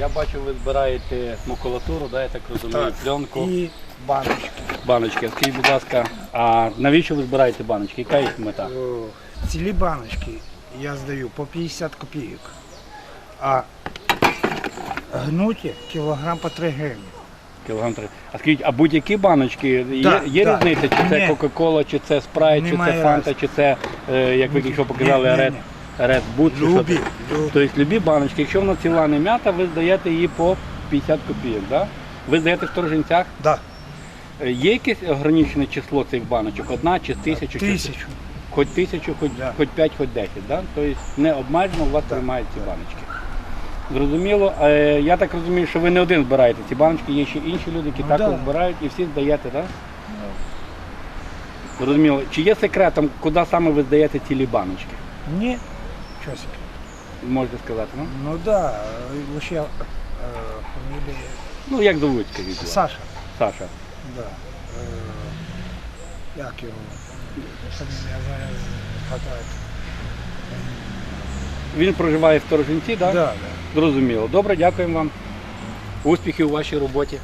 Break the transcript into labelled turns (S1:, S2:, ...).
S1: Я бачу, ви збираєте макулатуру, да, я так розумію,
S2: Так.
S1: пленку,
S2: І баночки.
S1: баночки. Скажіть, будь ласка, а навіщо ви збираєте баночки? Яка їх мета?
S2: О, Цілі баночки я здаю по 50 копійок. А гнуті кілограм по 3 гривні.
S1: Кілограм три. А скажіть, а будь-які баночки, є,
S2: Да,
S1: є
S2: да.
S1: різниця, чи це
S2: Ні.
S1: Кока-Кола, чи це спрайт, чи
S2: Немає
S1: це фанта,
S2: разниці.
S1: чи це, е, як ви якщо показали,
S2: Ні, ні,
S1: Red,
S2: ні.
S1: Red чи що
S2: Любі.
S1: Тобто любі баночки, якщо вона ціла не м'ята, ви здаєте її по 50 копійок, да? Ви здаєте в торженцях?
S2: Да,
S1: Е, Є якесь ограничене число цих баночок? Одна чи тисячу? чи-
S2: тисячу.
S1: Хоч тисячу, хоч,
S2: Да.
S1: хоч 5, хоч 10, да? Тобто не обмежено у вас
S2: Да.
S1: приймають ці баночки. Зрозуміло. Е, Я так розумію, що ви не один збираєте ці баночки, є ще інші люди, які
S2: Ну,
S1: також
S2: да.
S1: збирають і всі здаєте, так? Зрозуміло. Чи є секретом, куди саме ви здаєте цілі баночки?
S2: Ні, чосик.
S1: Можете сказати, ну?
S2: Ну да, лише е, фамілія
S1: Ну, як зовуть, скажіть.
S2: Саша.
S1: Саша.
S2: Да. Е, як його? Фамілія зараз згадаю.
S1: Він проживає в Торженці, так?
S2: Да, да.
S1: Зрозуміло. Добре, дякуємо вам. Успіхів у вашій роботі.